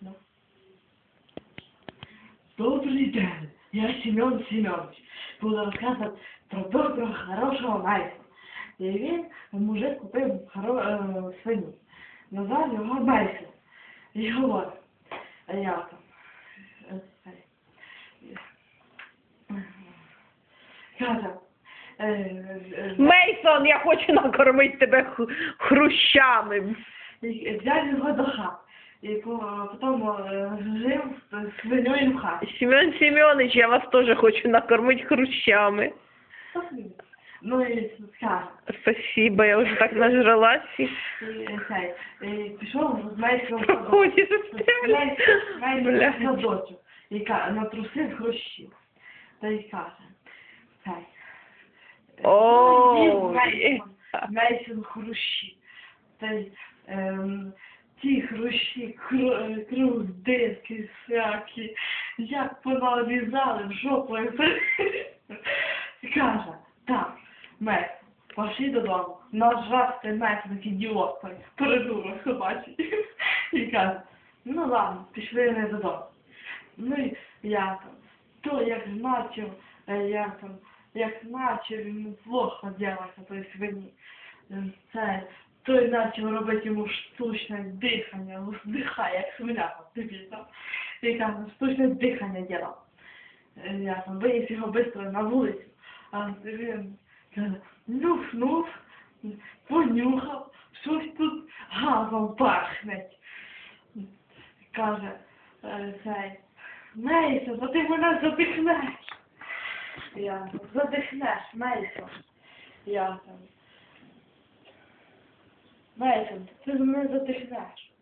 Да. Добрий день, я Семен Семенович. Буду розказувати про доброго, хорошого майстра. І він, мужик, купив хоро... е, свиню. Назвав його майстер. І говорить, а я там. е, цей, е, Каже, е, е, Мейсон, я хочу накормити тебе хрущами. взяв його до хати. І потім е, жив з свиньою в хаті. Семен Семенович, я вас теж хочу накормити хрущами. Ну і скаже, Спасибо, я вже так нажралась. і цей, і пішов з майстром Проходиш майстром Бля. садочок, і ка- натрусив хрущів. Та й каже, цей, О, Мейсон хрущі. Та й ем, ті хрущі, кру, е, круг, диски всякі, як понарізали в жопу. І каже, так, Мейсон, пошли додому. Нажав ти Мейсон, як ідіот, придурок собачий. І каже, ну ладно, пішли не додому. Ну і я там, то як значив, е, я там, як начав йому плохо ділося той свині. Е, Це, той почав робити йому штучне дихання, вдихає, як свиня там, дивіться. І там штучне дихання ділав. Е, Я там виніс його швидко на вулицю. А він нюх-нюх, понюхав, щось тут газом пахне. Каже, е, цей, Мейсон, а ти мене задихнеш. Я задихнеш, Мейсон. Там. Мейсон, ти мене задихнеш.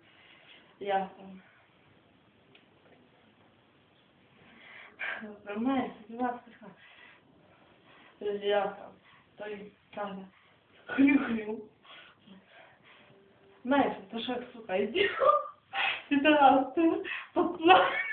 Я там. Мейсон, ти мене задихнеш. Я там. Той каже, хрю-хрю. Мейсон, ти що, сука, іди. Ти зараз, ти поплачеш.